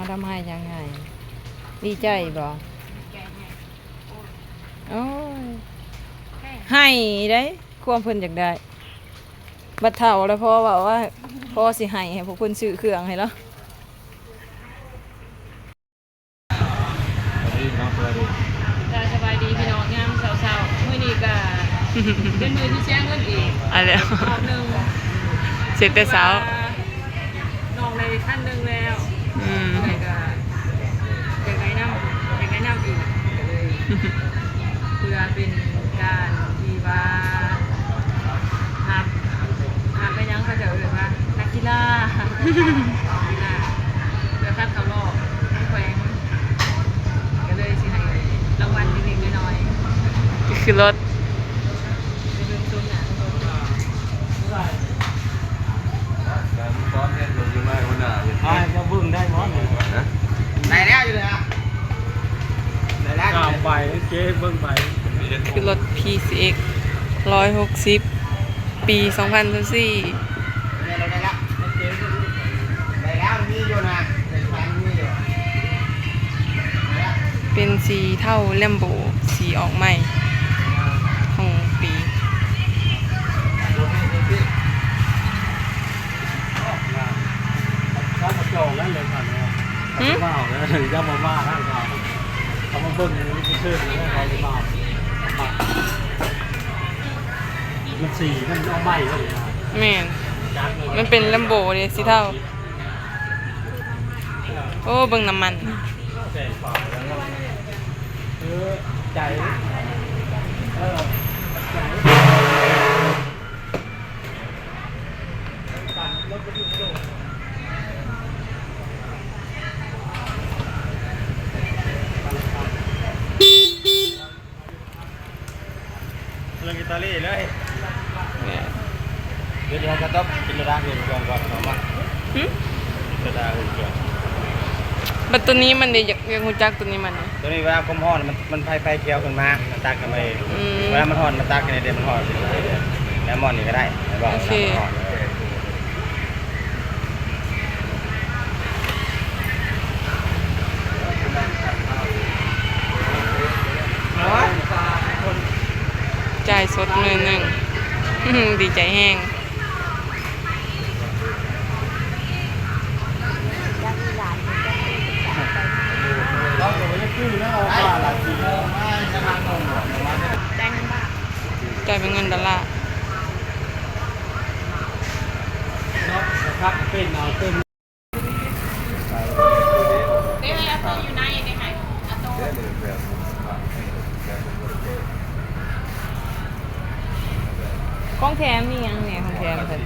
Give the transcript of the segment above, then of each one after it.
เอาทำให้ยังไงดีใจบ่โอ้ยให้ได้ความเพิ่นอยากได้บัดเท่าแล้วพ่อบอกว่าพ่อสิให้ให้พวกเพิ่นซื้อเครื่องให้แล้วนี่น้องสวัสดีสบายดีพี่น้องงามสาวๆมื้อนี้ก็เป็นมื้อที่แจ้งเงินอีกอะไรรอบหนึงเสร็จแต่เช้าน้องในขั้นหนึงแล้ว อืม อะไรก็ยังไงน้ำยังไงน้ำอีกก็ เพื่อเป็นการที่ว่าหับหับไปยังเขาจะเรียกว่านักกีฬากีฬาเพื่อคัดเขารอบแขวงก็เลยสิให้รางวัลเล็กๆน้อยคือรถ ๆในเบื้องต้นน่ะ การซ้อนเนี่ยลงยังไงวันหน้าเห็นไหม ไอ้ก็บึ้งได้หมดเลย นะ ไหนแล้วอยู่เลยอะไหนแล้ว ก้าวไป เจ๊เบิ้งไปคือรถ PCX 160 ปี 2024ไหนแล้วไหนแล้วไหนแล้วมีอยู่นะในแฟนมีอยู่ไหนแล้วเป็นสีเท่าแลมโบสีออกใหม่ของปีถ้ามาโจงนั่นเลยผ่านแล้วหืมมาเอาเลยย่ามาม่าให้เขาเขามาเบิ้งอย่างนี้ ชื่อแล้วเขาจะมามันสีมันเอาใหม่เลยนะแม่นมันเป็นแลมโบเลยสีเท่า โอ้เบิ่งน้ำมันใจ เรื่องอิตาลีเลยเดี๋ยวเดี๋ยวจะต้องกินระดับเงินก่อนก่อนเนาะมาหึกระดาษอื่นก่อนบัตตัวนี้มันเดี๋ยวอยากอยากรู้จักตัวนี้มันตัวนี้เวลาความร้อนมันมันไฟไฟเขียวขึ้นมามันตักกันไปอืมเวลามันร้อนมันตักกันในเดือนมันร้อนไปเรื่อยๆแล้วมอนนี่ก็ได้ไม่บอกโอเควลามันร้อน จ่ายสดมือหนึ่ง ดีใจแห้งเราจะไปซื้อแล้วเอาว่ายเป็นเงินดอลลาร์ ครับเป็นเอาเป็น เดี๋ยวเอาตัวอยู่ในได้ไหมเอาตัว เจ๊เลยแบบแบบ ของแถมมีหยังเนี่ยของแถมเพิ่น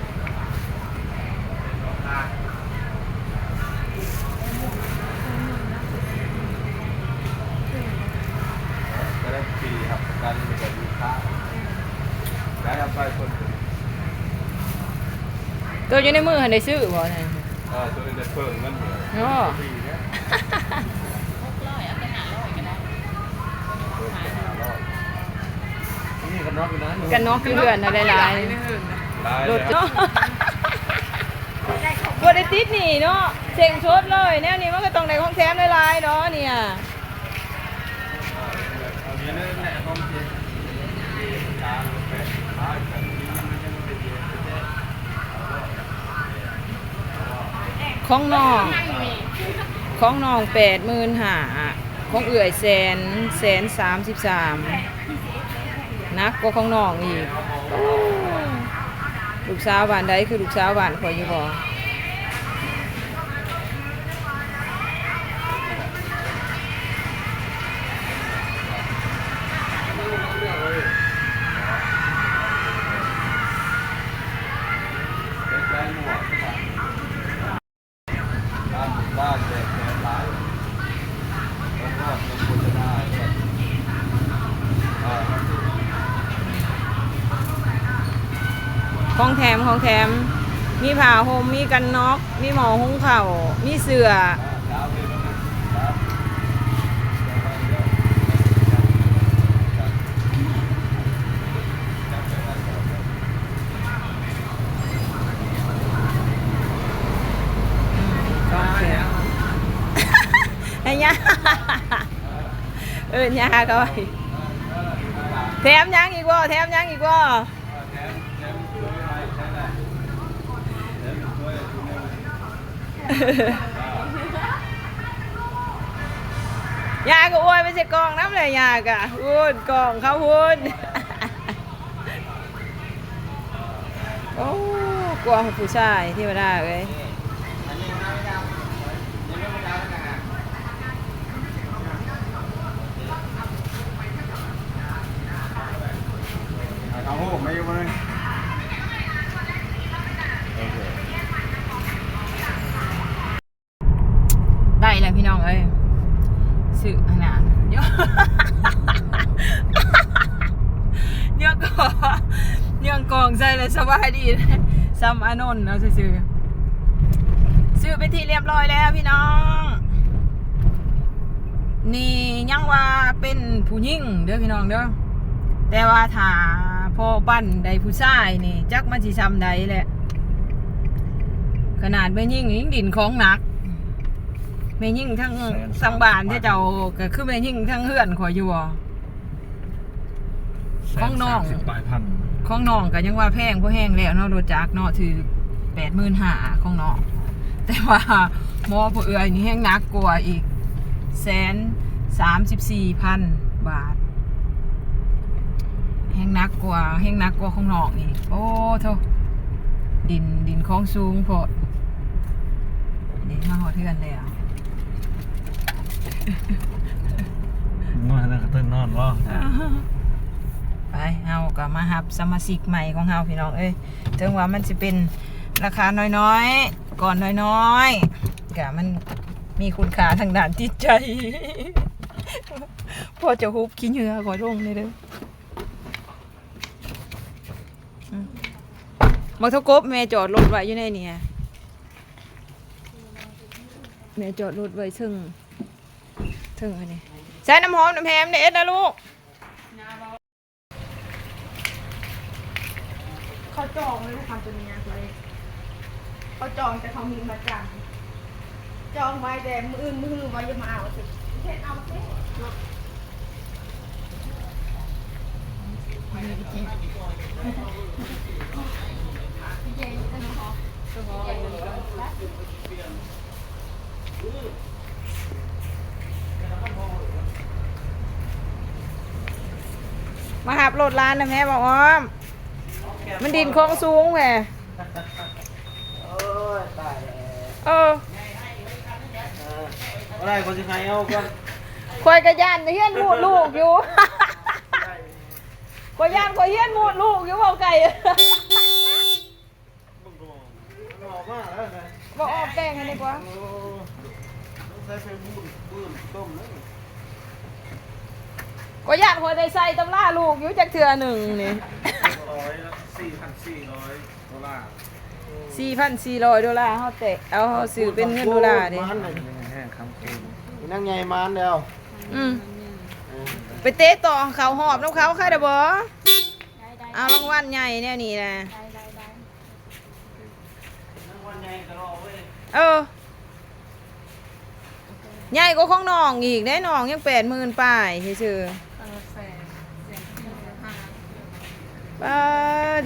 ก็ได้ปีครับการมีกับลูกค้าได้รับไปคนตัวอยู่ในมือหันได้ซื้อบ่นั่นเออตัวนี้จะเพิ่มเงินเหมือนเนาะปี นี้ยนี่กันน็อกอยู่นะกันนอกคือเพื่อนอะไรหลายลายๆรถเนาะเนาะบ่ได้ติดหนี่เนาะเซ็งชดเลยแนวนี้มันก็ต้องได้ของแถมหลายๆเนาะเนี่ยเอาเนี้ยนั่นแหละต้องเจ๊ตามแปดขากันนี่มันจะไม่เป็นเจ๊เจ๊ของน้องของน้องแปดหมื่นห้าของเอื่อยแสนแสนสามสิบสาม นักก็ของน้องอีกลูกสาวบ้านใดคือลูกสาวบ้านข่อยอยู่บ่ ของแถมของแถม มีผ้าห่มมีกันน็อกมีหมอหุงข้าวมีเสื้อของแถมยาเอิ้นยาก็ไว้แถมยังอีกบ่แถมยังอีกบ่แถมแถมช่วยอะไรใช่ไหมแถมช่วยคุณแม่ ยาก็อ้ยไม่ใช่กองน้ำเลยยากะพูดกองเขาพูดโอ้กลัวผู้ชายที่มาได้เลย อันนี้มันเอาไม่เอายังไม่เอาแล้วนะเอาหูไม่อยู่เลย โอเค ล้วพี่น้องเอ้ยสื่อขนาดเยอะเยอะกอเยอะกองใส่เลยสบายดีซ้ำอานนท์เอาซื่อซื้อไปที่เรียบร้อยแล้วพี่น้อง นี่ยังว่าเป็นผู้หญิงเด้อพี่น้องเด้อแต่ว่าถ้าพ่อปั้นใดผู้ชายนี่ จักมันสิซ้ำใดแหละขนาดแม่ยิ่งยิ่งดินของหนัก แม่ยิ่งทั้งสังบานที่เจ้าก็คือแม่ยิ่งทั้งเฮือนขอยอยู่บ่ ของน้อง แสสามสิบปลายพันของน้องก็ยังว่าแพงเพราะแห้งแล้วเนาะรถจักรเนาะถือแปดหมื่นห้าของน้อง แต่ว่าหมอผู้เอื้อยนี่แห้งหนักกว่าอีกแสนสามสิบสี่พันบาท แห้งหนักกว่าแห้งหนักกว่าของน้องอีก โอ้โทดินดินของสูงโพดนี่มาหอดเทือนเลยอะ นอนนั่นก็เต้นนอนวะไปเฮาก็มาหับสมาชิกใหม่ของเฮาพี่น้องเอ้ยถึงว่ามันจะเป็นราคาน้อยๆ ก่อนน้อยๆก็มันมีคุณค่าทางด้านจิตใจพอจะฮุบขี้เหงื่อขอลงเลยเด้ออืมาทกบแม่จอดรถไว้อยู่ในนี่แม่จอดรถไว้ซึ่ง ถึงอันนี้ใช้น้ำหอมน้ำแฮมเด็ดนะลูกเขาจองเลยลูกค้าตัวนี้เลยเขาจองแต่เขามีมาจังจองไว้แต่มืออื่นมือไว้จะมาเอาสิเช็ดเอาสิ มาหับรถร้านนะแม่บอกอ้อม มันดินโค้งสูงแหมโอ้ยตายแล้วเอออะไรคนจะใครเอาก่อนคอยกระยานเฮียนหมูดลูกอยู่ คอยยานคอยเฮียนหมูดลูกอยู่บอกไก่ออกมาแล้วนะบอกออกแป้งกันดีกว่าโอ้ต้องใช้ไฟบุ้นบุ้นต้มเลย คอยยานคอยได้ใส่ตำราลูกอยู่จากเทือหนึ่งนี่ร้อยสี่พันสี่ร้อยดอลลาร์สี่พันสี่ร้อยดอลลาร์เขาเตะเอาเขาซื้อเป็นเงินดอลลาร์ดิมันเลยแห้งคำคูณนั่งไงมันเดียวอืมไปเตะต่อเขาหอบน้ำเขาใครเด้อบอเอารางวัลใหญ่แนวนี้นะนั่งวันไงก็รอเว้ยเออใหญ่กว่าของน้องอีกได้น้องยังแปดหมื่นป้ายซื่อๆ ป้า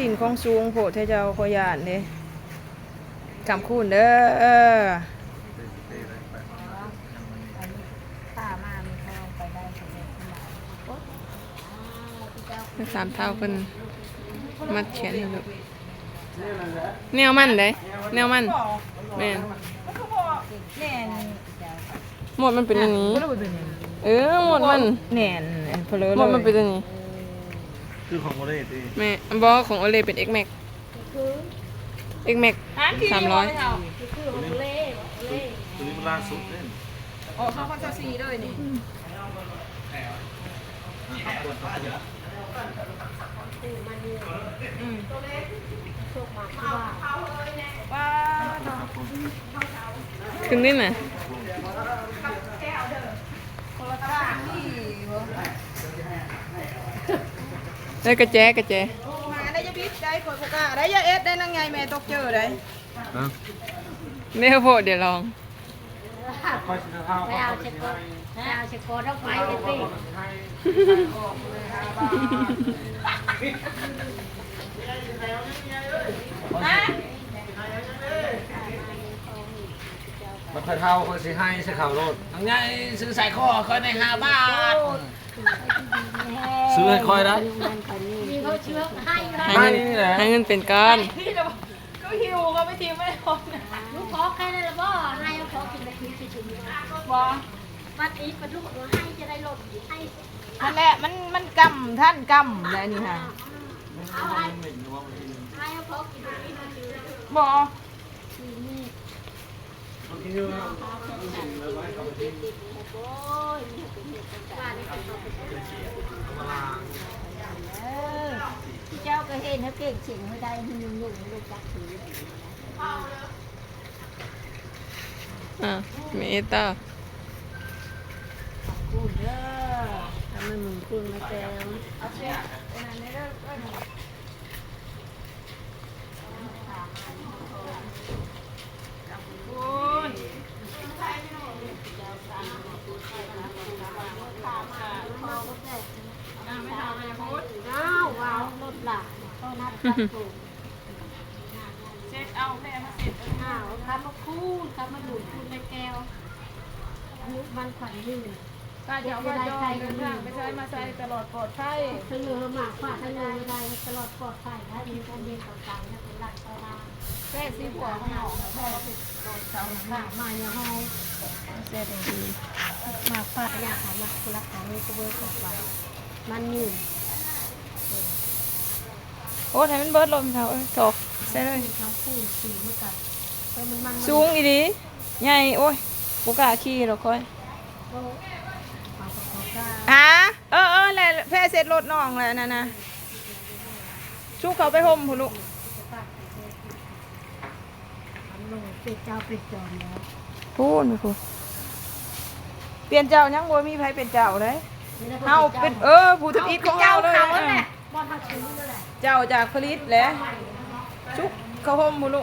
ดินของสูงโผดเทเจ้าขอยานเด้กำคูณเด้อสามเท่าเป็นมัดแขนอยู่แนวมันเด้แนวมันแม่นหมดมันเป็นอันนี้ เออหมดมันแหน่นเพลอหมดมันเป็นอันนี้ คือของโมเดลตีแม่อันบอกของโอเลเป็น X Max X Max สามร้อยตัวนี้มันล่าสุดเล่นอ๋อเขาพันสี่เลยนี่ขึ้นนี่น่ะ ได้กระแจกระแจได้ยาพิษได้ขวดโคกาได้ยาเอสได้นั่งไงแม่ตกเจอได้ฮะไม่เอาโพดเดี๋ยวลองพคอยสิเท้าไปเอาเช็คโกไปเอาเช็คโกต้องไปเลยสิมันคอยเท้าคอยสิให้ใส่ข่าวโลดทั้งไงซื้อใส่คอคอยในห้าบาท ซื้อให้คอยนะมีเขาเชื้อให้ให้ให้เงินนี่แหละให้เงินเป็นก้อนก็หิวเขาไม่ทิ้งไม่ทนลูกขอแค่นั้นละบ่ให้ขอกินไปกินสิถึงบอวัดอีกประทุกตัวให้จะได้ลดให้นั่นแหละมันมันกำท่านกำแล้วนี่ค่ะเอาให้ให้ขอกินไปกินสิบอโอ้ยมี เป็นเหตุการณ์นี่คือเออเจ้าก็เห็นเขาเก่งเฉียงไม่ได้ให้ยุ่งยุ่งลูกจักถืออะเมตากูเด้อทำให้มึงคุณมาแจวอ้าวว้าวรถหลักต้นนัดตัดถูก เช็ดเอาแม่มาเสร็จอ้าวคำมาคูดคำมาดูดคูดในแก้วยุกมันขวัญยืนป้าเดี๋ยวมาจอยเดินทางไปใช้มาใช้ตลอดปลอดภัยเสนอหมากฝาเสนอไม่ได้ตลอดปลอดภัยนะมีการเรียนต่างๆนะเป็นหลักตารางแค่สิบหัวข้างนอกพ่อติดเสาหน้ามาอย่างห้องเสร็จดีมากฝาอยากหาหมาคุณรักษาไม่กระเบื้องกไว้มันยืน โอ้ยให้มันเบิดลมเท้าเอ้ยถกใส่เลยทั้งคู่สีเมื่อกันแต่มันมันสูงอีดีใหญ่โอ้ยบุกล้าขี่หรอกค่อยโอ้ปากกากาอะเออเออแหละแพ้เสร็จรถน้องแล้วนั่นนะชุกเขาไปห่มพุ่นลูกลงเป็ดเจ้าเป็ดจอมแล้วพูดไปพูดเปลี่ยนเจ้ายังบ่มีไผเป็นเจ้าเลยเฮาเป็นเออผู้ทุบอิฐของเฮาเลย เจ้าเออแหละบอลทักชิ้นนั่นแหละเจ้าจากผลิตแหละชุกเขาห่มพุ่นลู